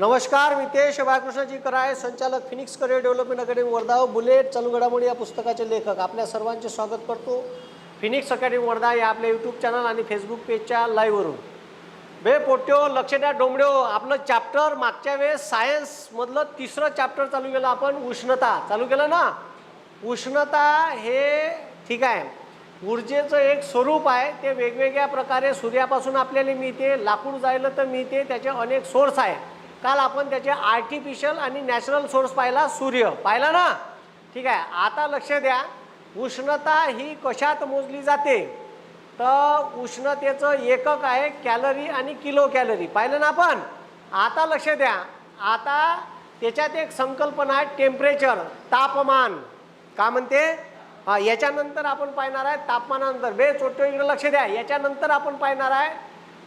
नमस्कार मी बाळकृष्णजी बाळकृष्णाजी कराय संचालक Phoenix career development academy Wardha bullet चालू घडामोडी या पुस्तकाचे लेखक. आपल्या सर्वांचे स्वागत करतो फिनिक्स अकॅडमी वर्धा या आपल्या यूट्यूब चॅनल आणि फेसबुक पेजच्या लाईव्हवरून बे पोट्यो लक्ष द्या डोंबड्यो. आपलं चॅप्टर मागच्या वेळेस सायन्समधलं तिसरं चॅप्टर चालू केलं आपण उष्णता. चालू केलं ना? उष्णता हे ठीक आहे. ऊर्जेचं एक स्वरूप आहे. ते वेगवेगळ्या प्रकारे सूर्यापासून आपल्याला मिळते. लाकूड जायला तर मिळते. त्याचे अनेक सोर्स आहे काल आपण त्याचे आर्टिफिशियल आणि नॅचरल सोर्स पाहिला सूर्य. पाहिला ना? ठीक आहे. आता लक्ष द्या. उष्णता ही कशात मोजली जाते? तर उष्णतेचं एकक आहे कॅलरी आणि किलो कॅलरी पाहिलं ना आपण? आता लक्ष द्या. आता त्याच्यात एक संकल्पना आहे टेम्परेचर तापमान. का म्हणते? हा याच्यानंतर आपण पाहणार आहे तापमानानंतर. बे चोट्टो इकडे लक्ष द्या. याच्यानंतर आपण पाहणार आहे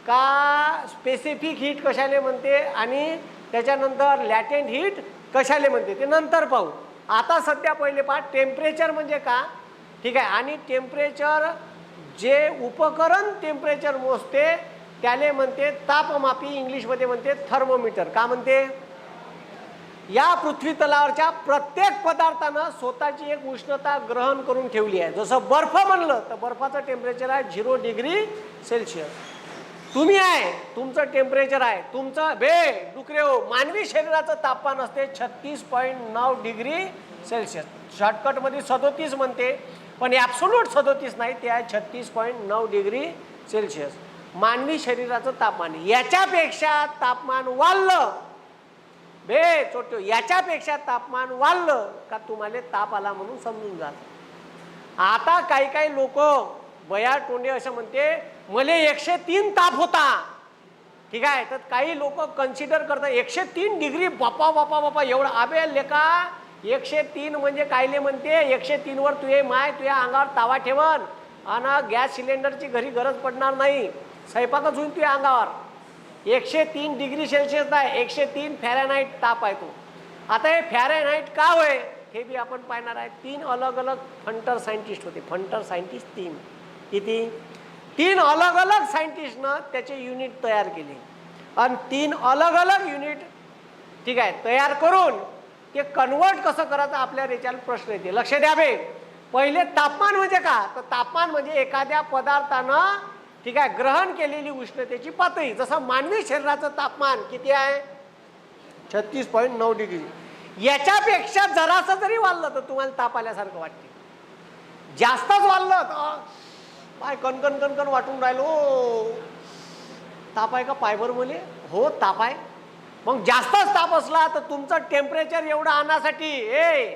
का स्पेसिफिक हीट कशाले म्हणते आणि त्याच्यानंतर लॅटेंट हीट कशाले म्हणते ते नंतर पाहू. आता सध्या पहिले पहा टेम्परेचर म्हणजे का? ठीक आहे आणि टेम्परेचर जे उपकरण टेम्परेचर मोजते त्याले म्हणते तापमापी इंग्लिशमध्ये म्हणते थर्मोमीटर का म्हणते? या पृथ्वी तलावरच्या प्रत्येक पदार्थानं स्वतःची एक उष्णता ग्रहण करून ठेवली आहे. जसं बर्फ म्हणलं तर बर्फाचं टेम्परेचर आहे झिरो डिग्री सेल्सिअस तुम्ही आहे तुमचं टेम्परेचर आहे तुमचं बे डुकरे हो मानवी शरीराचं तापमान असते छत्तीस पॉईंट नऊ डिग्री सेल्सिअस. शॉर्टकटमध्ये सदोतीस म्हणते पण ॲब्सोल्यूट सदोतीस नाही ते आहे छत्तीस पॉईंट नऊ डिग्री सेल्सिअस. मानवी शरीराचं तापमान याच्यापेक्षा तापमान वाढलं. बे चोट्यो याच्यापेक्षा तापमान वाढलं का तुम्हाला ताप आला म्हणून समजून जात आता काही काही लोक बया टोंडे असं म्हणते मले एकशे तीन ताप होता. ठीक आहे तर काही लोक कन्सिडर करतात एकशे तीन डिग्री बापा बापा बापा एवढं आबे लेका एकशे तीन म्हणजे कायले म्हणते एकशे तीनवर तुझे माय तुझ्या अंगावर तावा ठेवन आणि गॅस सिलेंडरची घरी गरज पडणार नाही स्वयंपाकच होईल तुझ्या अंगावर. एकशे तीन डिग्री सेल्सिअस आहे एकशे तीन फॅरेनाईट ताप आहे तो. आता हे फॅरेनाईट का होय? हे बी आपण पाहणार आहे. तीन अलग अलग फंटर सायंटिस्ट होते. फंटर सायंटिस्ट तीन. किती? तीन अलग अलग सायंटिस्टनं त्याचे युनिट तयार केले. आणि तीन अलग अलग युनिट ठीक आहे तयार करून ते कन्वर्ट कसं करायचं आपल्या याच्याला प्रश्न येते. लक्ष द्या बे. पहिले तापमान म्हणजे का? तर तापमान म्हणजे एखाद्या पदार्थानं ठीक आहे ग्रहण केलेली उष्णतेची पातळी. जसं मानवी शरीराचं तापमान किती आहे? छत्तीस पॉईंट नऊ डिग्री. याच्यापेक्षा जरासं जरी वाढलं तर तुम्हाला ताप आल्यासारखं वाटते. जास्तच वाढलं तर पाय कणकण कणकण वाटून राहिलो. ताप आहे का पायभर मुले? हो ताप आहे. मग जास्तच ताप असला तर तुमचं टेम्परेचर एवढं आणण्यासाठी ए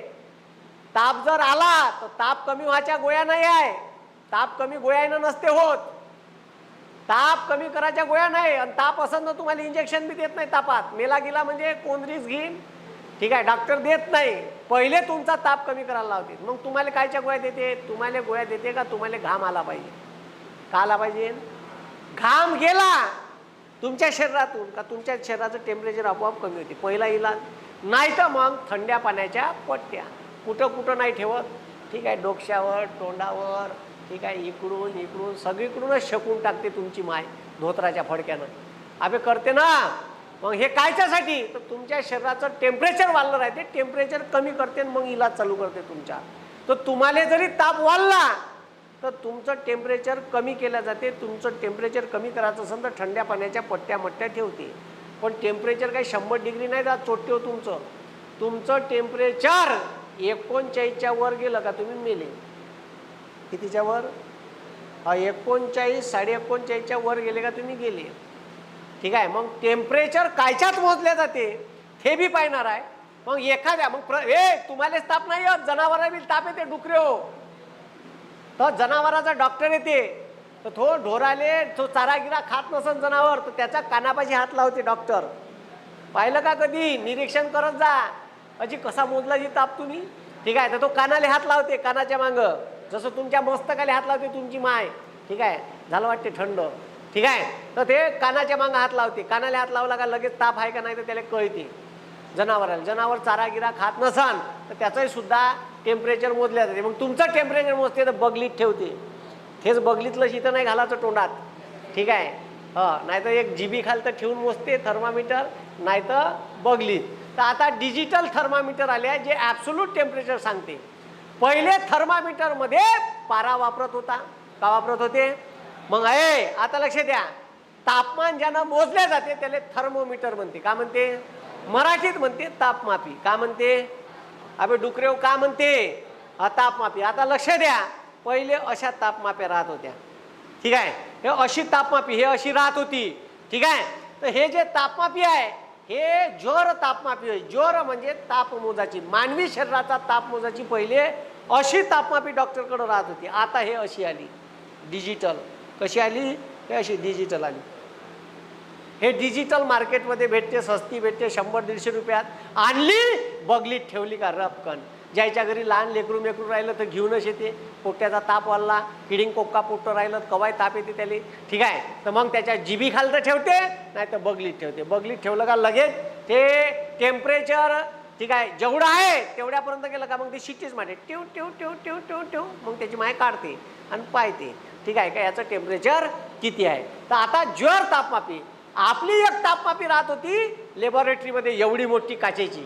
ताप जर आला तर ताप कमी व्हायच्या गोळ्या नाही आहे. ताप कमी गोळ्यानं नसते होत. ताप कमी करायच्या गोळ्या नाही. आणि ताप असं ना तुम्हाला इंजेक्शन बी देत नाही तापात. मेला गेला म्हणजे कोंदरीच घेईन. ठीक आहे डॉक्टर देत नाही. पहिले तुमचा ताप कमी करायला लावते. मग तुम्हाला कायच्या गोळ्या देते? तुम्हाला गोळ्या देते का? तुम्हाला घाम आला पाहिजे. का आला पाहिजे? घाम गेला तुमच्या शरीरातून का तुमच्या शरीराचं टेम्परेचर आपोआप कमी होते. पहिला इलाज. नाही तर मग थंड्या पाण्याच्या पट्ट्या. कुठं कुठं नाही ठेवत. ठीक आहे डोक्यावर तोंडावर ठीक आहे इकडून इकडून सगळीकडूनच शकून टाकते तुमची माय धोत्राच्या फडक्यानं. अबे करते ना. मग हे कायच्यासाठी? तर तुमच्या शरीराचं टेम्परेचर वाढलं राहते. टेम्परेचर कमी करते आणि मग इलाज चालू करते तुमच्या तर तुम्हाला जरी ताप वाढला तर तुमचं टेम्परेचर कमी केलं जाते. तुमचं टेम्परेचर कमी करायचं असेल तर थंड्या पाण्याच्या पट्ट्या मट्ट्या ठेवते. पण टेम्परेचर काही शंभर डिग्री नाही जात चोट्टे हो तुमचं. तुमचं टेम्परेचर एकोणचाळीसच्या वर गेलं का तुम्ही मेले? कितीच्या वर? एकोणचाळीस साडे एकोणचाळीसच्या वर गेले का तुम्ही गेले? ठीक आहे? मग टेम्परेचर कायच्यात मोजले जाते? हे बी पाहणार आहे. मग एखाद्या मग प्र ए तुम्हालाच ताप नाही येत जनावरा बी ताप येते डुकरे हो तर जनावराचा डॉक्टर येते. तर तो ढोराले तो चारा गिरा खात नसन जनावर तर त्याच्या कानापाशी हात लावते डॉक्टर पाहिलं का कधी? निरीक्षण करत जा. अजी कसा मोजला जी ताप तुम्ही? ठीक आहे? तर तो कानाले हात लावते कानाच्या मागं. जसं तुमच्या मस्तकाले हात लावते तुमची माय. ठीक आहे? झालं वाटते थंड. ठीक आहे? तर ते कानाच्या मागं हात लावते. कानाला हात लावला का लगेच ताप आहे का नाही तर त्याला कळते. जनावराला. जनावर चारा गिरा खात नसाल तर त्याचंही सुद्धा टेम्परेचर मोजल्या जाते. मग तुमचं टेम्परेचर मोजते तर बगलीत ठेवते. तेच बगलीतलं शीतं नाही घालायचं तोंडात. ठीक आहे? हं नाही तर एक जीबी खाल तर ठेवून मोजते थर्मामीटर नाही तर बगलीत. तर आता डिजिटल थर्मामीटर आले आहे जे ॲब्सोल्यूट टेम्परेचर सांगते. पहिले थर्मामीटरमध्ये पारा वापरत होता. का वापरत होते? मग आहे आता लक्ष द्या. तापमान ज्यांना मोजले जाते त्याला थर्मोमीटर म्हणते. का म्हणते? मराठीत म्हणते तापमापी. का म्हणते? अबे डुकरेव का म्हणते? तापमापी. आता लक्ष द्या. पहिले अशा तापमाप्या राहत होत्या. ठीक आहे? हे अशी तापमापी हे अशी राहत होती. ठीक आहे? तर हे जे तापमापी आहे हे जोर तापमापी आहे जोर म्हणजे तापमोजाची मानवी शरीराचा तापमोजाची पहिले अशी तापमापी डॉक्टरकडे राहत होती. आता हे अशी आली. डिजिटल. कशी आली? हे अशी डिजिटल आली. हे डिजिटल मार्केटमध्ये भेटते सस्ती भेटते शंभर दीडशे रुपयात. आणली बगलीत ठेवली का रपकन ज्याच्या घरी लहान लेकरू मेकरू राहिलं तर घेऊनच येते. पोट्याचा ताप वाढला किडिंग कोक्का पोट्ट राहिलं कवाय ताप येते त्याला. ठीक आहे तर मग त्याच्या जिबी खालतं ठेवते नाही तर बगलीत ठेवते. बगलीत ठेवलं का लगेच? ते टेम्परेचर ठीक आहे जेवढं आहे तेवढ्यापर्यंत गेलं का मग ते शिट्टीच मारते ठेव ठेव ठेव ठेव ठेव ठेव मग त्याची माय काढते आणि पाहते. ठीक आहे का? याचं टेम्परेचर किती आहे? तर आता जर तापमापी आपली एक तापमापी राहत होती लॅबोरेटरीमध्ये एवढी मोठी काचेची.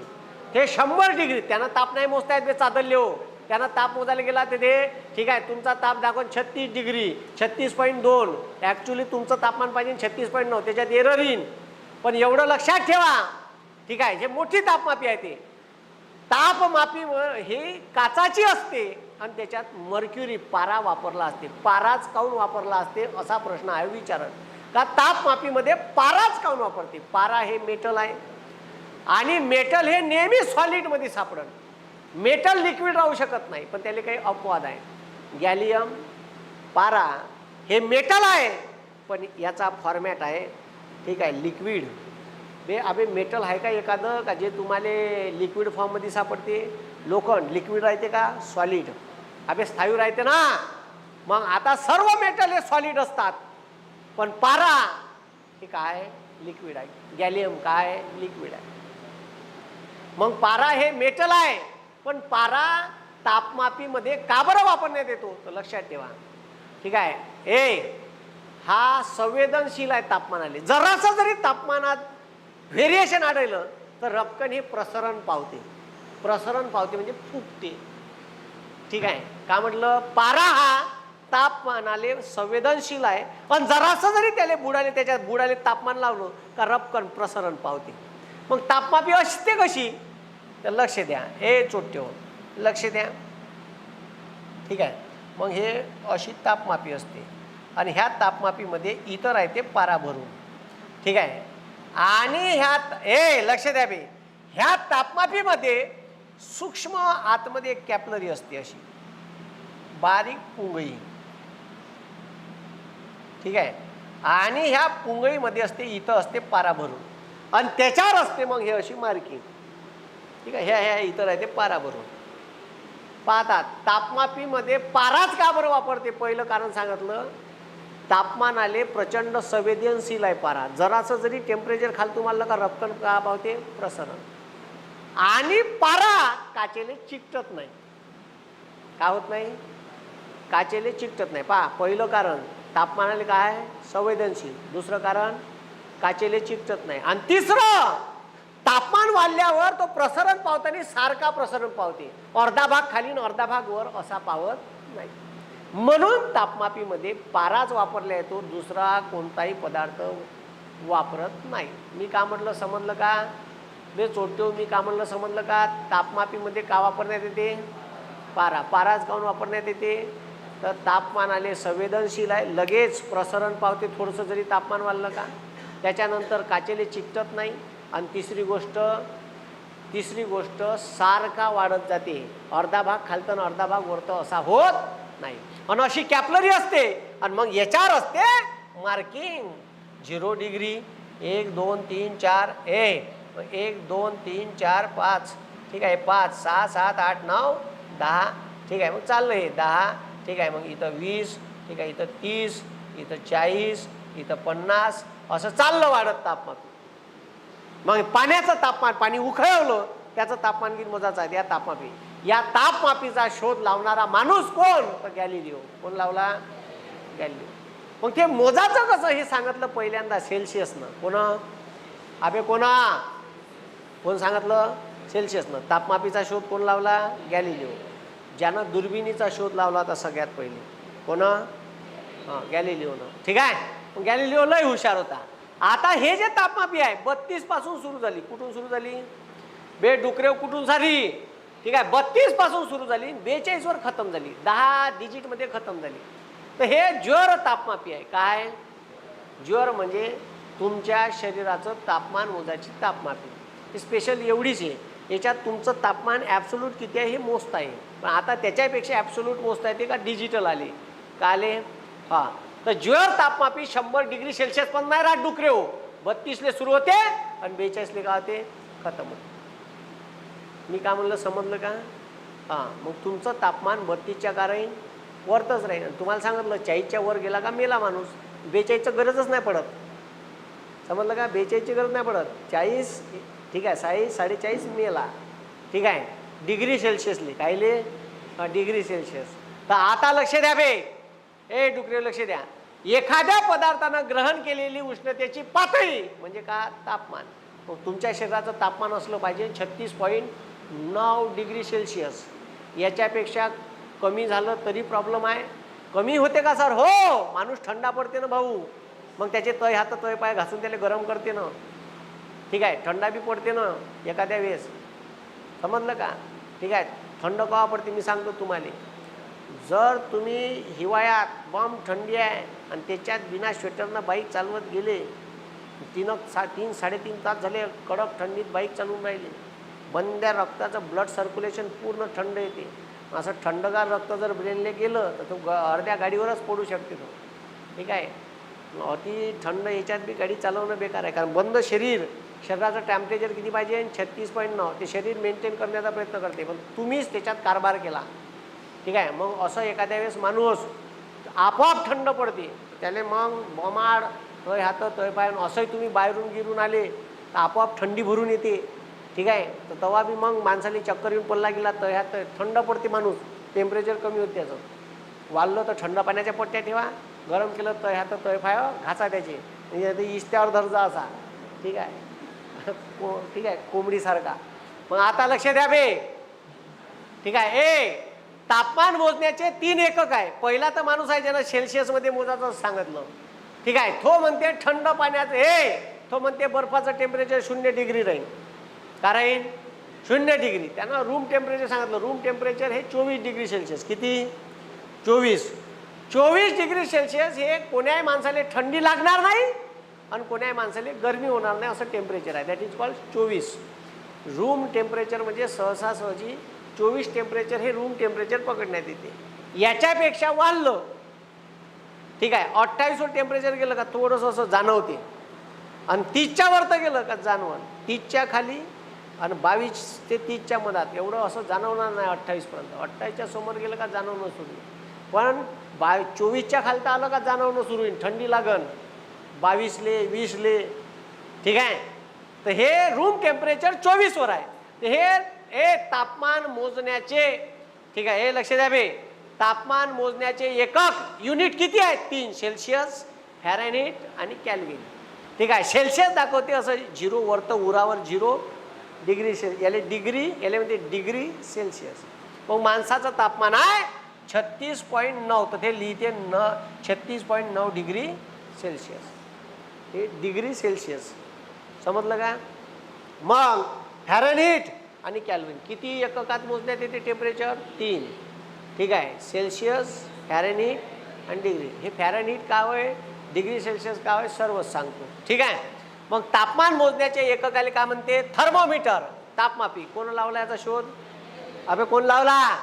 हे शंभर डिग्री त्यांना ताप नाही मोजता येत बे हो. त्यांना ताप मोजायला गेला तिथे ते ठीक आहे तुमचा ताप दाखवून छत्तीस डिग्री छत्तीस पॉईंट दोन. ॲक्च्युली तुमचं तापमान पाहिजे छत्तीस पॉईंट नऊ त्याच्यात एरर येईन. पण एवढं लक्षात ठेवा. ठीक आहे जे मोठी तापमापी आहे ते. तापमापी हे काचाची असते. आणि त्याच्यात मर्क्युरी पारा वापरला असते. पाराच काऊन वापरला असते? असा प्रश्न आहे विचारत. का तापमापीमध्ये पाराच काऊन वापरते? पारा हे मेटल आहे. आणि मेटल हे नेहमी सॉलिडमध्ये सापडत. मेटल लिक्विड राहू शकत नाही पण त्याला काही अपवाद आहे. गॅलियम पारा हे मेटल आहे पण याचा फॉर्मॅट आहे ठीक आहे लिक्विड बे अबे मेटल आहे का एखादं? का जे तुम्हाला लिक्विड फॉर्ममध्ये सापडते? लोखंड लिक्विड राहते का? सॉलिड अबे स्थायू राहते ना. मग आता सर्व मेटल हे सॉलिड असतात. पण पारा हे काय? लिक्विड आहे. गॅलियम काय? लिक्विड आहे. मग पारा हे मेटल आहे. पण पारा तापमापीमध्ये का बरं वापरण्यात येतो? तर लक्षात ठेवा. ठीक आहे. ए हा संवेदनशील आहे तापमानाले जरासं जरी तापमानात व्हेरिएशन आढळलं तर रपकन हे प्रसरण पावते. प्रसरण पावते म्हणजे फुगते. ठीक आहे. का म्हटलं पारा हा तापमानाले संवेदनशील आहे. पण जरासं जरी त्याला बुडाले त्याच्यात बुडाले तापमान लावलं का रपकन प्रसरण पावते. मग तापमापी असते कशी? तर लक्ष द्या. हे चोट्यो लक्ष द्या. ठीक आहे. मग हे अशी तापमापी असते. आणि ह्या तापमापीमध्ये इतर आहे ते पारा भरून. ठीक आहे. आणि ह्या ए लक्ष द्या बे. ह्या तापमापीमध्ये सूक्ष्म आतमध्ये एक कॅपलरी असते अशी. बारीक पुंगळी. ठीक आहे? आणि ह्या पुंगळीमध्ये असते इथं असते पारा भरून. आणि त्याच्यावर असते मग हे अशी मार्किंग. ठीक आहे? ह्या ह्या इथं आहे ते पारा भरून. पाहतात तापमापीमध्ये पाराच का बरं वापरते? पहिलं कारण सांगितलं तापमान आले प्रचंड संवेदनशील आहे पारा. जरासं जरी टेम्परेचर खाल तुम्हाला का रपकन का पावते प्रसरण. आणि पारा काचेले चिकटत नाही. का होत नाही? काचेले चिकटत नाही. पहा पहिलं कारण तापमानाले काय? संवेदनशील. दुसरं कारण काचेले चिकटत नाही. आणि तिसरं तापमान वाढल्यावर तो प्रसरण पावताना सारखा प्रसरण पावते. अर्धा भाग खाली अर्धा भाग वर असा पावत नाही. म्हणून तापमापीमध्ये पाराच वापरला येतो दुसरा कोणताही पदार्थ वापरत नाही. मी का म्हटलं? समजलं का? बे चोटतो मी का म्हणलं समजलं का? तापमापीमध्ये का वापरण्यात येते? पारा. पाराच काऊन वापरण्यात येते? तर तापमान आले संवेदनशील आहे. लगेच प्रसरण पावते थोडंसं जरी तापमान वाढलं का? त्याच्यानंतर काचेले चिकटत नाही. आणि तिसरी गोष्ट तिसरी गोष्ट सारखा वाढत जाते. अर्धा भाग खालतं अर्धा भाग वरतं असा होत नाही. आणि अशी कॅपलरी असते. आणि मग याच्यावर असते मार्किंग. झिरो डिग्री एक दोन तीन चार ए. एक दोन तीन चार पाच. ठीक आहे पाच सहा सात आठ नऊ दहा. ठीक आहे मग चाललं हे दहा. ठीक आहे मग इथं वीस. ठीक आहे इथं तीस. इथं चाळीस. इथं पन्नास. असं चाललं वाढत तापमान. मग पाण्याचं तापमान पाणी उखळवलं त्याचं तापमान किती मोजायचं आहे? या तापमापी. या तापमापीचा शोध लावणारा माणूस कोण? तर गॅलिलिओ. कोण लावला? गॅलिलिओ. मग ते मोजाचं कसं हे सांगितलं पहिल्यांदा सेल्सिअसनं कोण? अबे कोणा? कोण सांगितलं? सेल्सिअसनं. तापमापीचा शोध कोण लावला? गॅलिलिओ. ज्यानं दुर्बिणीचा शोध लावला होता सगळ्यात पहिले. कोण? हां गॅलिलिओनं. ठीक आहे? पण गॅलिलिओ लय हुशार होता. आता हे जे तापमापी आहे बत्तीसपासून सुरू झाली. कुठून सुरू झाली? बे डुकरेव कुठून झाली? ठीक आहे बत्तीसपासून सुरू झाली. बेचाळीसवर खतम झाली. दहा डिजिटमध्ये खतम झाली. तर हे ज्वर तापमापी आहे. काय? ज्वर म्हणजे तुमच्या शरीराचं तापमान मोजायची तापमापी. स्पेशल एवढीच आहे. याच्यात तुमचं तापमान ॲब्सोल्यूट किती आहे हे मोजता येईल. पण आता त्याच्यापेक्षा ॲब्सोल्यूट मोजता येते का डिजिटल आले. का आले? हां. तर ज्वर तापमापी शंभर डिग्री सेल्सिअस पण नाही राहत डुकरे हो. बत्तीसले सुरू होते आणि बेचाळीसले का होते? खतम होते. मी काय म्हणलं समजलं का? हां. मग तुमचं तापमान बत्तीसच्या का राहील वरतच राहील. आणि तुम्हाला सांगितलं चाळीसच्या वर गेला का मेला माणूस? बेचाळीसचं गरजच नाही पडत. समजलं का? बेचाळीसची गरज नाही पडत. चाळीस ठीक आहे साई साडेचाळीस मेला ठीक आहे डिग्री सेल्सिअसली. कायले? Degree Celsius. तर आता लक्ष द्या बे. ए डुकरे लक्ष द्या. एखाद्या पदार्थानं ग्रहण केलेली उष्णतेची पातळी म्हणजे का? तापमान. हो, तुमच्या शरीराचं तापमान असलं पाहिजे. छत्तीस पॉईंट नऊ डिग्री सेल्सिअस. याच्यापेक्षा कमी झालं तरी प्रॉब्लेम आहे. कमी होते का सर? हो माणूस थंडा पडते ना भाऊ. मग त्याचे तय हात तय पाय घासून त्याला गरम करते ना. ठीक आहे थंडा बी पडते ना एखाद्या वेळेस. समजलं का? ठीक आहे थंड कवा पडते मी सांगतो तुम्हाला. जर तुम्ही हिवाळ्यात बॉम्ब थंडी आहे आणि त्याच्यात बिना स्वेटरनं बाईक चालवत गेले तीन सा तीन साडेतीन तास झाले कडक थंडीत बाईक चालवून राहिले. बंद्या रक्ताचं ब्लड सर्क्युलेशन पूर्ण थंड येते. असं थंडगार रक्त जर ब्रेनले गेलं तर तो ग अर्ध्या गाडीवरच पडू शकते तो. ठीक आहे? अति थंड याच्यात बी गाडी चालवणं बेकार आहे कारण बंद शरीर शरीराचं टेम्परेचर किती पाहिजे? छत्तीस पॉईंट नऊ. ते शरीर मेंटेन करण्याचा प्रयत्न करते. पण तुम्हीच त्याच्यात कारभार केला. ठीक आहे? मग असं एखाद्या वेळेस माणूस आपोआप थंड पडते. त्याने मग बमाड तय हात तय पाय असंही तुम्ही बाहेरून गिरून आले तर आपोआप थंडी भरून येते. ठीक आहे? तर तेव्हा बी मग माणसाला चक्कर येऊन पडला गेला तय हात थंड पडते माणूस. टेम्परेचर कमी होते त्याचं. वाढलं तर थंड पाण्याच्या पट्ट्या ठेवा. गरम केलं तय हात तय पाय घासा त्याचे. म्हणजे इष्ट्यावर धरजा असा. ठीक आहे? को ठीक आहे कोंबडीसारखा मग आता लक्ष द्या बे. ठीक आहे ए तापमान मोजण्याचे तीन एकक आहे. पहिला तर माणूस आहे ज्यानं सेल्सिअसमध्ये मोजायचं सांगितलं. ठीक आहे तो म्हणते थंड पाण्याचं ए तो म्हणते बर्फाचं टेम्परेचर शून्य डिग्री राहील. का राहील? शून्य डिग्री त्यांना रूम टेम्परेचर सांगितलं. रूम टेम्परेचर हे चोवीस डिग्री सेल्सिअस किती? चोवीस. चोवीस डिग्री सेल्सिअस हे कोण्याही माणसाला थंडी लागणार नाही? आणि कोण्याही माणसाला गरमी होणार नाही असं टेम्परेचर आहे. दॅट इज कॉल्ड चोवीस. रूम टेम्परेचर म्हणजे सहसा सहजी चोवीस टेम्परेचर हे रूम टेम्परेचर पकडण्यात येते. याच्यापेक्षा वाढलं ठीक आहे अठ्ठावीसवर टेम्परेचर गेलं का थोडंसं असं जाणवते. आणि तीसच्या वर तर गेलं का जाणवण. तीसच्या खाली आणि बावीस ते तीसच्या मधात एवढं असं जाणवणार नाही अठ्ठावीसपर्यंत. अठ्ठावीसच्या समोर गेलं का जाणवणं सुरू होईल. पण बा चोवीसच्या खालतं आलं का जाणवणं सुरू होईल. थंडी लागन. बावीसले वीसले ठीक आहे? तर हे रूम टेम्परेचर चोवीसवर आहे. तर हे हे तापमान मोजण्याचे ठीक आहे हे लक्ष द्या बे. तापमान मोजण्याचे एकक युनिट किती आहेत तीन सेल्सिअस फॅरेनहीट आणि कॅल्विन ठीक आहे सेल्सिअस दाखवते असं झिरो वरतं उरावर झिरो डिग्री सेल याला डिग्री याला म्हणजे डिग्री सेल्सिअस मग माणसाचं तापमान आहे छत्तीस पॉईंट नऊ. तर ते लिहिते न छत्तीस पॉईंट नऊ डिग्री सेल्सिअस हे डिग्री सेल्सिअस. समजलं का? मग फॅरनहीट आणि कॅल्विन. किती एककात मोजण्यात येते टेम्परेचर तीन. ठीक आहे. सेल्सिअस फॅरनहीट आणि डिग्री. हे फॅरनहीट का होय? डिग्री सेल्सिअस का होय? सर्वच सांगतो. ठीक आहे? मग तापमान मोजण्याचे एककाले काय म्हणते? थर्मोमीटर. तापमापी. कोण लावला याचा शोध? अबे कोण लावला?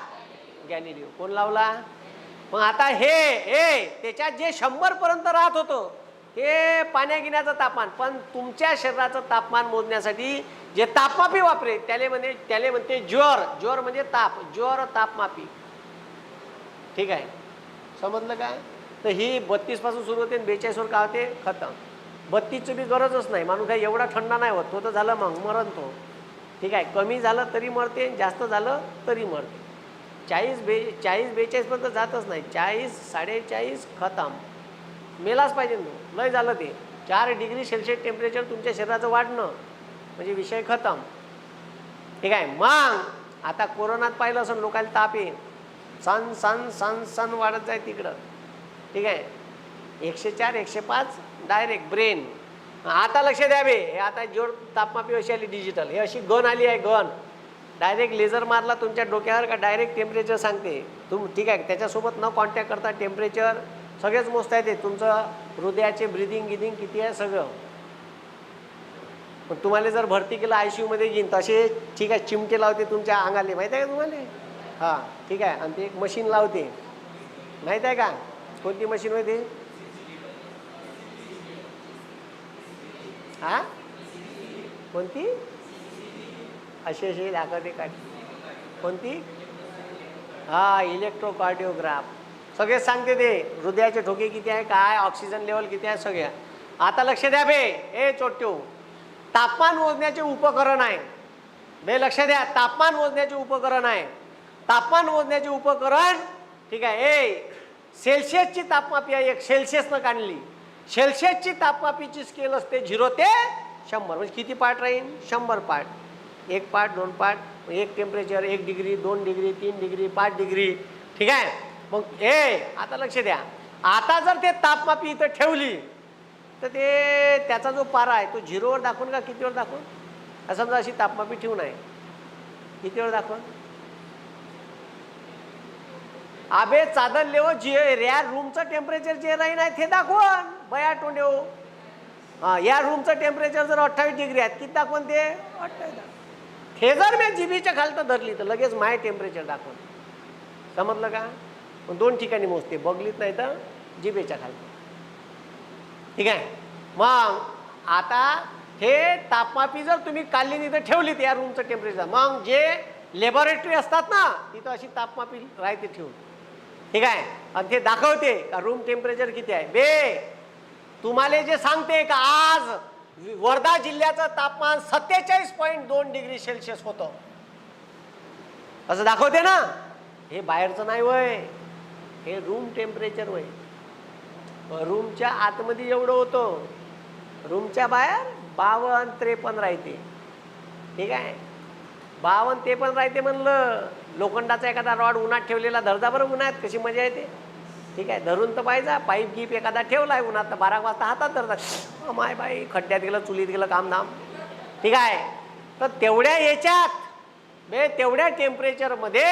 गॅलिलिओ. कोण लावला? मग आता हे हे त्याच्यात जे शंभरपर्यंत राहत होतं हे पाण्या गिण्याचं तापमान पण तुमच्या शरीराचं तापमान मोजण्यासाठी जे तापमापी वापरे त्याले म्हणजे त्याले म्हणते ज्वर. ज्वर म्हणजे ताप. ज्वर तापमापी. ठीक आहे? समजलं काय तर ही बत्तीसपासून सुरू होते बेचाळीसवर काय होते? खतम. बत्तीसची बी गरजच नाही. माणूस काय एवढा थंडा नाही होत. तो तर झालं मग मरण तो ठीक आहे? कमी झालं तरी मरते जास्त झालं तरी मरते. चाळीस बे चाळीस बेचाळीसपर्यंत जातच नाही. चाळीस साडेचाळीस खतम. मेलाच पाहिजे तो लय झालं ते. चार डिग्री सेल्सिअस टेम्परेचर तुमच्या शरीराचं वाढणं. म्हणजे विषय खतम. ठीक आहे? मग आता कोरोनात पाहिलं असं लोकांना ताप येईल. सन सन सन सन वाढत जाय तिकडं. ठीक आहे? एकशे चार एकशे पाच डायरेक्ट ब्रेन आता लक्ष द्यावे हे आता जोड तापमापी अशी आली डिजिटल हे अशी गन आली आहे गन डायरेक्ट लेझर मारला तुमच्या डोक्यावर का डायरेक्ट टेम्परेचर सांगते. तुम ठीक आहे? त्याच्यासोबत न कॉन्टॅक्ट करता टेम्परेचर सगळेच मोजता येते. तुमचं हृदयाचे ब्रिदिंग गिदिंग किती आहे सगळं. पण तुम्हाला जर भरती केलं आय सी यूमध्ये घेईन तसे ठीक आहे चिमटे लावते तुमच्या अंगाले. माहीत आहे का तुम्हाला? हां ठीक आहे. आणि ते एक मशीन लावते. माहीत आहे का? कोणती मशीन होते? हा? कोणती? असे असे दाखवते काय कोणती? हा इलेक्ट्रोकार्डिओग्राफ सगळे सांगते ते हृदयाचे ठोके किती आहे काय ऑक्सिजन लेवल किती आहे सगळ्या. आता लक्ष द्या बे. ए चोट्यो तापमान मोजण्याचे उपकरण आहे. बे लक्ष द्या. तापमान मोजण्याचे उपकरण आहे. तापमान मोजण्याचे उपकरण ठीक आहे ए सेल्सिअसची तापमापी आहे. एक सेल्सिअसनं काढली. सेल्सिअसची तापमापीची स्केल असते झिरो ते शंभर. म्हणजे किती पार्ट राहील शंभर पार्ट एक पार्ट दोन पार्ट एक टेम्परेचर एक डिग्री दोन डिग्री तीन डिग्री पाच डिग्री ठीक आहे? मग ए आता लक्ष द्या. आता जर ते तापमापी इथं ठेवली तर ते त्याचा जो पारा आहे तो झिरोवर दाखवून का कितीवर दाखवून? समजा अशी तापमापी ठेवून आहे. कितीवर दाखवून? आबे चादर लेव जे या रूमचं टेम्परेचर जे राहील आहे ते दाखवून. बया टोंडेव हां या रूमचं टेम्परेचर जर अठ्ठावीस डिग्री आहे किती दाखवून ते? अठ्ठावीस हे जर मी जिबीच्या खालतं धरली तर लगेच माय टेम्परेचर दाखवून. समजलं का? पण दोन ठिकाणी मोजते. बगलीत नाही तर जिबेच्या खाली. ठीक आहे? मग आता हे तापमापी जर तुम्ही काढली तिथं ठेवलीत या रूमचं टेम्परेचर मग जे लेबोरेटरी असतात ना तिथं अशी तापमापी राहते ठेवून. ठीक आहे? आणि ते दाखवते का रूम टेम्परेचर किती आहे. बे तुम्हाला जे सांगते का आज वर्धा जिल्ह्याचं तापमान सत्तेचाळीस पॉईंट दोन डिग्री सेल्सिअस होतं. असं दाखवते ना? हे बाहेरचं नाही वय. हे रूम टेम्परेचर वय रूमच्या आतमध्ये एवढं होतं. रूमच्या बाहेर बावन्न त्रेपन्न राहते. ठीक आहे? बावन्न ते पण राहते म्हणलं लोखंडाचा एखादा रॉड उन्हात ठेवलेला धरदा बरं उन्हात कशी मजा येते? ठीक आहे? धरून तर पाहिजे पाईप गीप एखादा ठेवला आहे उन्हात तर बारा वाजता हातात धरतात. माय बाई खड्ड्यात गेलं चुलीत गेलं कामधाम ठीक आहे? तर तेवढ्या याच्यात बे तेवढ्या टेम्परेचरमध्ये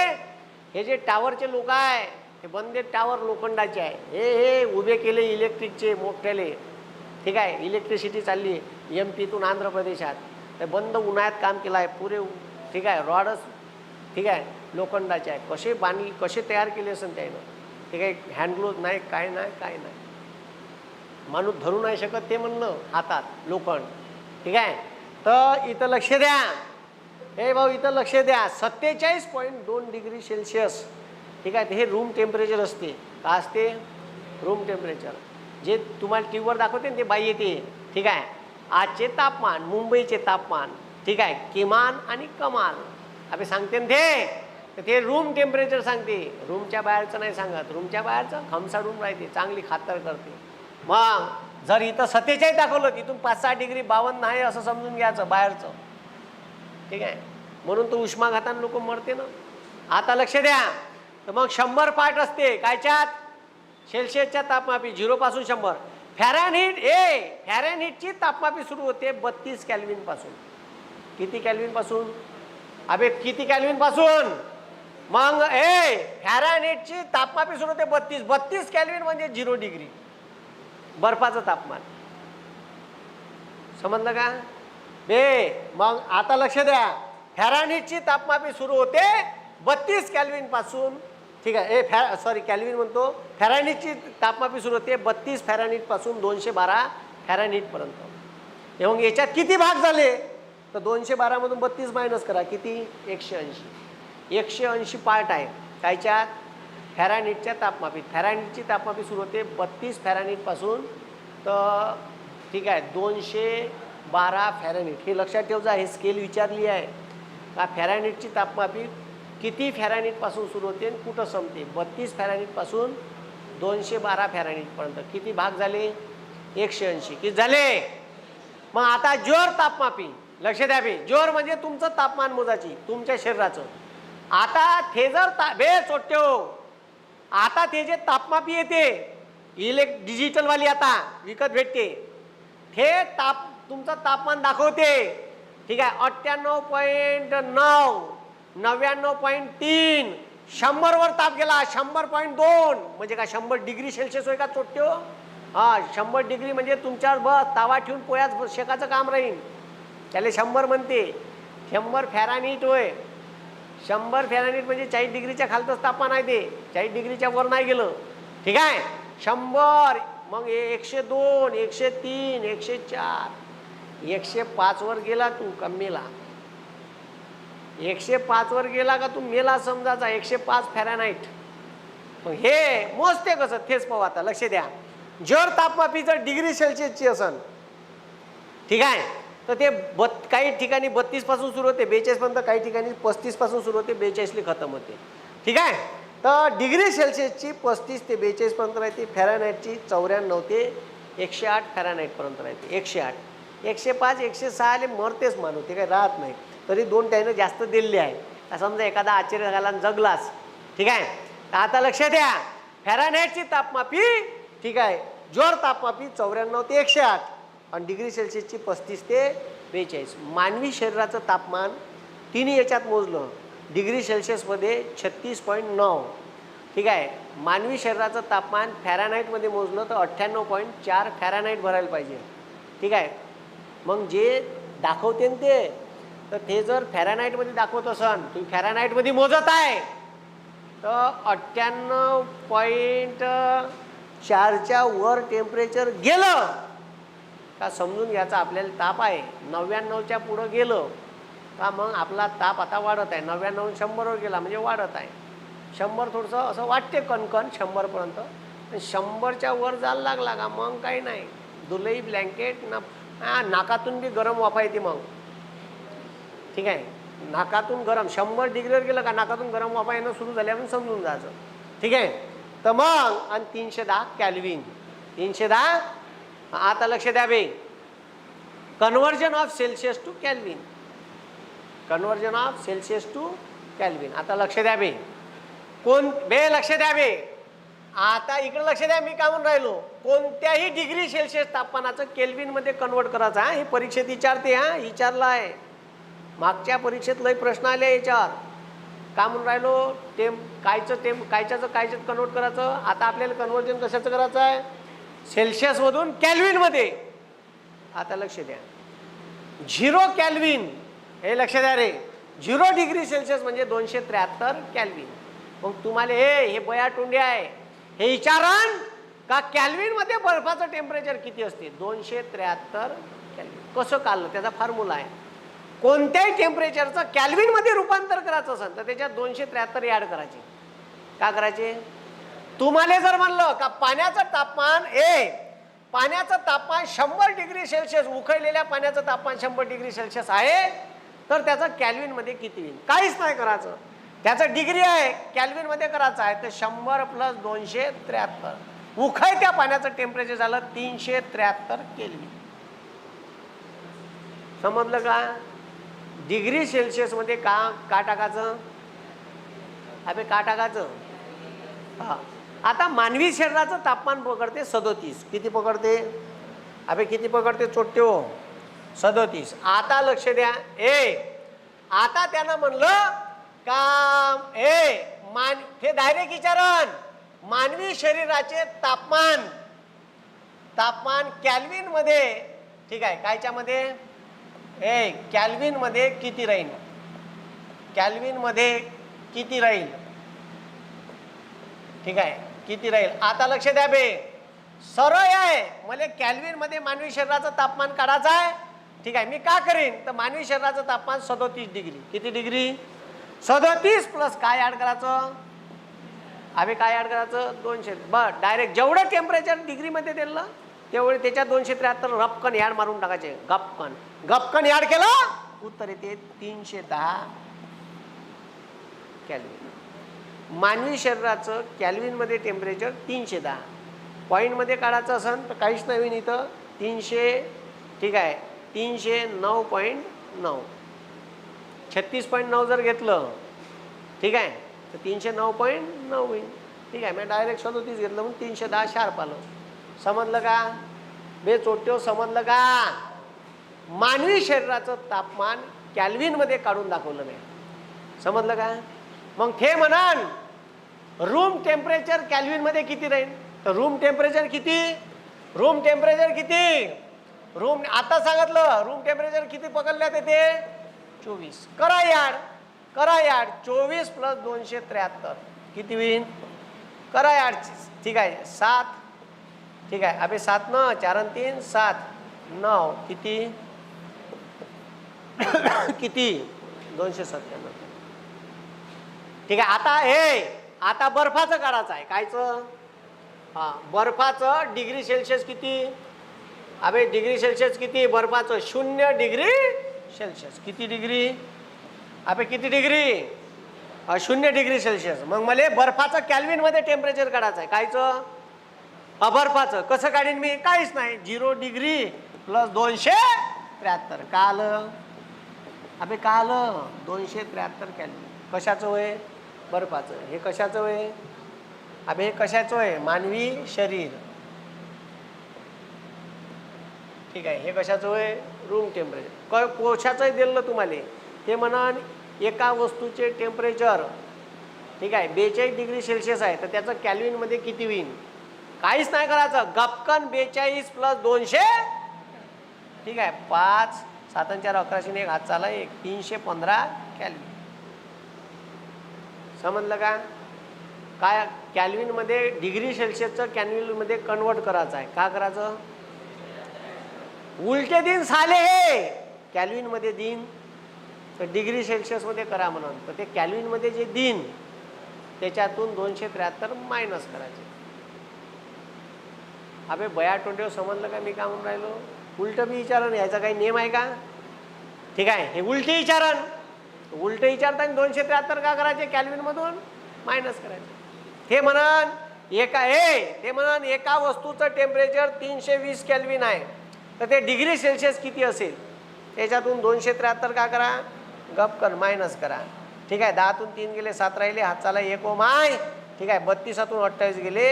हे जे टावरचे लोक आहे हे बंदे टावर लोखंडाचे आहे. हे हे उभे केले इलेक्ट्रिकचे मोठ्याले. ठीक आहे इलेक्ट्रिसिटी चालली एम पीतून आंध्र प्रदेशात. ते बंद उन्हाळ्यात काम केलं आहे पुरे ठीक आहे रॉडच ठीक आहे लोखंडाचे आहे. कसे बांधले कसे तयार केले असेल त्यानं? ठीक आहे हँडग्लोज नाही काय नाही काय नाही. माणूस धरू नाही शकत ते म्हणणं हातात लोखंड. ठीक आहे तर इथं लक्ष द्या. हे भाऊ इथं लक्ष द्या. सत्तेचाळीस पॉईंट दोन डिग्री सेल्सिअस ठीक आहे? हे रूम टेम्परेचर असते. का असते? रूम टेम्परेचर जे तुम्हाला टी व्हीवर दाखवते ना ते बाई येते. ठीक आहे? आजचे तापमान मुंबईचे तापमान. ठीक आहे? किमान आणि कमाल. आम्ही सांगते ना ते. तर ते रूम टेम्परेचर सांगते. रूमच्या बाहेरचं नाही सांगत. रूमच्या बाहेरचं खमसा रूम राहते. चांगली खातर करते. मग जर इथं सत्तेचाळीस दाखवलं तिथून पाच सहा डिग्री बावन्न आहे असं समजून घ्यायचं बाहेरचं. ठीक आहे? म्हणून तो उष्माघातानं लोक मरते ना. आता लक्ष द्या. तर मग शंभर पार्ट असते. कायच्यात? सेल्सिअसच्या तापमापी झिरोपासून शंभर. फॅरॅनहीट ए फॅरॅनहीटची तापमापी सुरू होते बत्तीस कॅल्विनपासून किती कॅल्विनपासून अबे किती कॅल्विनपासून मग ए फॅरॅनहीटची तापमापी सुरू होते बत्तीस. बत्तीस कॅल्विन म्हणजे झिरो डिग्री. बर्फाचं तापमान. समजलं का? बे मग आता लक्ष द्या. फॅरानिटची तापमापी सुरू होते बत्तीस कॅलविनपासून पासून. ठीक आहे. ए फॅ सॉरी कॅल्विन म्हणतो. फॅरानिटची तापमापी सुरू होते बत्तीस फॅरानिटपासून दोनशे बारा फॅरानिटपर्यंत मग याच्यात किती भाग झाले? तर दोनशे बारामधून बत्तीस मायनस करा. किती? एकशे ऐंशी. एकशे ऐंशी पार्ट आहे. कायच्यात फॅरानिटच्या तापमापीत. फॅरानिटची तापमापी सुरू होते बत्तीस फॅरानिटपासून तर ठीक आहे दोनशे बारा फॅरानिट हे लक्षात ठेव जा हे स्केल विचारली आहे. का फॅरानिटची तापमापी किती फॅरानिटपासून सुरू होते आणि कुठं संपते? बत्तीस फॅरानिटपासून दोनशे बारा फॅरानिटपर्यंत किती भाग झाले? एकशे ऐंशी. किती झाले? मग आता जोर तापमापी. लक्ष द्या बे. जोर म्हणजे तुमचं तापमान मोजाची तुमच्या शरीराचं. आता ते जर ता बे हो आता ते जे तापमापी येते इलेक् डिजिटलवाली आता विकत भेटते. हे ताप तुमचं तापमान दाखवते. ठीक आहे? अठ्ठ्याण्णव पॉईंट नऊ. नव्याण्णव पॉईंट तीन. शंभरवर ताप गेला. शंभर पॉईंट दोन. म्हणजे काय शंभर डिग्री सेल्सिअस होय का चोट्यो? हा शंभर डिग्री म्हणजे तुमच्यावर बस तावा ठेवून पोयाच शेकाचं काम राहील त्याला शंभर म्हणते. शंभर फॅरानीट होय. शंभर फॅरानीट म्हणजे चाळीस डिग्रीच्या खालतच तापमान आहे ते. चाळीस डिग्रीच्या वर नाही गेलं. ठीक आहे? शंभर. मग हे एकशे दोन एकशे तीन एकशे चार. एकशे पाचवर गेला तू कमीला. एकशे पाचवर गेला का तू मेला समजायचा? एकशे पाच फॅरानाईट मग हे मोजते कसं? तेच पाहू आता. लक्ष द्या. जर तापमापी जर डिग्री सेल्सिअसची असन ठीक आहे? तर ते बत काही ठिकाणी बत्तीसपासून सुरू होते. बेचाळीसपर्यंत काही ठिकाणी पस्तीसपासून सुरू होते. बेचाळीसली खतम होते. ठीक आहे? तर डिग्री सेल्सिअसची पस्तीस ते बेचाळीसपर्यंत राहते. फॅरानाईटची चौऱ्याण्णव ते एकशे आठ फॅरानाईटपर्यंत राहते. एकशे आठ. एकशे पाच एकशे सहाले मरतेच मानू ते काही राहत नाही. तरी दोन त्यानं जास्त दिलेले आहे. समजा एखादा आश्चर्य झाला आणि जगलाच ठीक आहे? तर आता लक्ष द्या फॅरानाईटची तापमापी ठीक आहे? जोर तापमापी चौऱ्याण्णव ते एकशे आठ. आणि डिग्री सेल्सिअसची पस्तीस ते बेचाळीस. मानवी शरीराचं तापमान तिन्ही याच्यात मोजलं डिग्री सेल्सिअसमध्ये छत्तीस पॉईंट नऊ. ठीक आहे? मानवी शरीराचं तापमान फॅरानाईटमध्ये मोजलं तर अठ्ठ्याण्णव पॉईंट चार फॅरानाईट भरायला पाहिजे. ठीक आहे? मग जे दाखवते ते तर ते जर फॅरानाईटमध्ये दाखवत असन तुम्ही फॅरानाईटमध्ये मोजत आहे तर अठ्ठ्याण्णव पॉईंट चारच्या वर टेम्परेचर गेलं का समजून घ्यायचा आपल्याला ताप आहे. नव्याण्णवच्या पुढं गेलं का मग आपला ताप आता वाढत आहे. नव्याण्णव शंभरवर गेला म्हणजे वाढत आहे. शंभर थोडंसं असं वाटते कणकण शंभरपर्यंत पण शंभरच्या वर जायला लागला का मग काही नाही. दुलई ब्लँकेट ना नाकातून बी गरम वाफा येते मग. ठीक आहे? नाकातून गरम शंभर डिग्रीवर गेलं का नाकातून गरम वाफा येणं सुरू झाल्यावर समजून जायचं. ठीक आहे? तर मग आणि तीनशे दहा कॅल्विन तीनशे दहा? आता लक्ष द्या बे. Conversion of Celsius to Kelvin conversion of Celsius to Kelvin आता लक्ष द्या बे. कोण बे लक्ष द्या बे. आता इकडे लक्ष द्या मी काय म्हणून राहिलो? कोणत्याही डिग्री सेल्सिअस तापमानाचं केल्विनमध्ये कन्वर्ट करायचं हा? हे परीक्षेत विचारते हा? विचारलं आहे. मागच्या परीक्षेत लय प्रश्न आले याच्यावर. काय म्हणून राहिलो? टेम कायचं टेम कायच्याचं कायच्यात कन्वर्ट करायचं? आता आपल्याला कन्वर्जन कशाचं करायचं आहे? सेल्शियसमधून कॅल्विनमध्ये आता लक्ष द्या. झिरो कॅल्विन हे लक्ष द्या रे. झिरो डिग्री सेल्सिअस म्हणजे दोनशे त्र्याहत्तर कॅल्विन मग तुम्हाला हे हे बया टोंडे आहे. हे विचारण का कॅल्विनमध्ये बर्फाचं टेम्परेचर किती असते? दोनशे त्र्याहत्तर कॅल्विन कसं काढलं? त्याचा फॉर्म्युला आहे. कोणत्याही टेम्परेचरचं कॅल्विनमध्ये रूपांतर करायचं असेल तर त्याच्यात दोनशे त्र्याहत्तर ॲड करायचे. का करायचे? तुम्हाला जर म्हणलं का पाण्याचं तापमान ए पाण्याचं तापमान शंभर डिग्री सेल्सिअस उखळलेल्या पाण्याचं तापमान शंभर डिग्री सेल्सिअस आहे तर त्याचं कॅल्विनमध्ये किती येईल? काहीच नाही करायचं. त्याचं डिग्री आहे कॅल्विनमध्ये करायचं आहे तर शंभर प्लस दोनशे त्र्याहत्तर. उखळत्या पाण्याचं टेम्परेचर झालं तीनशे त्र्याहत्तर केल्विन समजलं का? डिग्री सेल्सिअसमध्ये का का टाकायचं अबे का टाकायचं हा. आता मानवी शरीराचं तापमान पकडते सदोतीस. किती पकडते? अबे किती पकडते चोट्टे हो? सदोतीस. आता लक्ष द्या. ए आता त्यानं म्हणलं का ए मान हे डायरेक्ट विचारण. मानवी शरीराचे तापमान तापमान कॅल्विनमध्ये ठीक आहे कायच्यामध्ये? ए कॅल्विनमध्ये किती राहील? कॅल्विनमध्ये किती राहील? ठीक आहे किती राहील? आता लक्ष द्या बे. सरळ आहे मला कॅल्विनमध्ये मानवी शरीराचं तापमान काढायचं आहे. ठीक आहे मी का करीन? तर मानवी शरीराचं तापमान सदोतीस डिग्री. किती डिग्री? सदोतीस प्लस काय ॲड करायचं? आम्ही काय ॲड करायचं? दोनशे. बरं डायरेक्ट जेवढं टेम्परेचर डिग्रीमध्ये दिलं तेवढे त्याच्या दोनशे त्र्याहत्तर रपकन याड मारून टाकायचे. गपकन. गपकन याड केलं? उत्तर येते तीनशे दहा. कॅल्विन मानवी शरीराचं कॅल्विनमध्ये टेम्परेचर तीनशे दहा. पॉईंटमध्ये काढायचं असेल तर काहीच नवीन इथं. तीनशे ठीक आहे तीनशे नऊ पॉईंट नऊ. छत्तीस पॉईंट नऊ जर घेतलं ठीक आहे तर तीनशे नऊ पॉईंट नऊ होईल. ठीक आहे मी डायरेक्ट सदोतीस घेतलं म्हणून तीनशे दहा शार्प आलं. समजलं का? बे चोट्यो समजलं का? मानवी शरीराचं तापमान कॅल्विनमध्ये काढून दाखवलं नाही. समजलं का? मग ते म्हणाल रूम टेम्परेचर कॅल्विनमध्ये किती राहील? तर रूम टेम्परेचर किती? रूम टेम्परेचर किती? रूम आता सांगितलं रूम टेम्परेचर किती पकडल्यात ते चोवीस. करा यार करा यार चोवीस प्लस दोनशे त्र्याहत्तर. किती होईल? करा यार ठीक आहे सात ठीक आहे. अभे सात न चार अन तीन सात. नऊ. किती? किती? दोनशे सत्त्याण्णव. ठीक आहे. आता हे आता बर्फाचं काढायचं आहे. कायचं? हां बर्फाचं डिग्री सेल्सिअस किती? अभे डिग्री सेल्सिअस किती? बर्फाचं शून्य डिग्री सेल्सिअस. किती डिग्री? अभे किती डिग्री? शून्य डिग्री सेल्सिअस. मग मला बर्फाचं कॅल्विनमध्ये टेम्परेचर काढायचं आहे. कायचं? अ, कसं काढीन मी? काहीच नाही. झिरो डिग्री प्लस दोनशे त्र्याहत्तर. का आलं अबे का आलं दोनशे त्र्याहत्तर कॅलरी. कशाचं वय? बर्फाचं. हे कशाचं वय? अबे हे कशाचं वय? मानवी शरीर. ठीक आहे. हे कशाचं वय? रूम टेम्परेचर क कोशाचं दिलं तुम्हाला. ते म्हणान एका वस्तूचे टेम्परेचर ठीक आहे. बेचाळीस डिग्री सेल्सिअस आहे. तर त्याचं कॅल्विनमध्ये किती होईल काहीच नाही करायचं. गपकन बेचाळीस प्लस दोनशे. ठीक आहे. पाच सात चार अकराशे एक हात चाला एक तीनशे पंधरा कॅल्विन समजलं का? काय कॅल्विनमध्ये डिग्री सेल्सिअसचं कॅल्विनमध्ये कन्वर्ट करायचं आहे. का करायचं? उलटे दिन साले हे. कॅल्विनमध्ये दिन तर डिग्री सेल्सिअसमध्ये करा म्हणून. तर ते कॅल्विनमध्ये जे दिन त्याच्यातून दोनशे त्र्याहत्तर मायनस करायचे. अबे बया टोंड्यावर समजलं का मी का म्हणून राहिलो? उलटं बी विचारण यायचा काही नियम आहे का? ठीक आहे हे उलटे विचारण उलटे विचारताना दोनशे त्र्याहत्तर का करायचे कॅल्विनमधून? मायनस करायचे. हे म्हणन एका हे ते म्हणन एका वस्तूचं टेम्परेचर तीनशे वीस कॅल्विन आहे. तर ते डिग्री सेल्सिअस किती असेल? त्याच्यातून दोनशे त्र्याहत्तर का करा? गप कर मायनस करा. ठीक आहे दहातून तीन गेले सात राहिले हाताला एक ओ माय ठीक आहे बत्तीसातून अठ्ठावीस गेले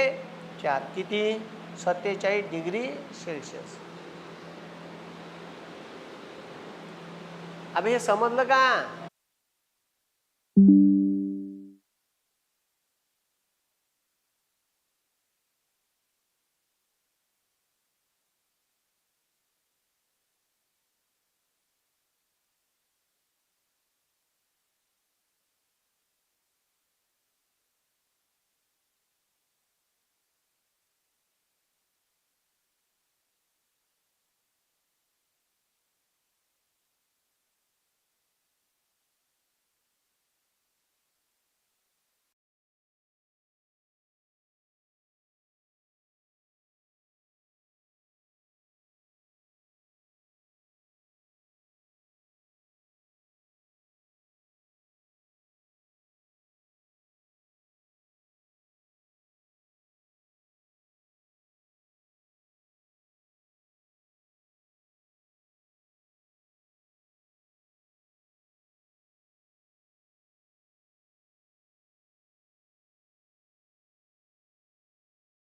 चार. किती? सत्तेचाळीस डिग्री सेल्सिअस. आम्ही हे समजलं का?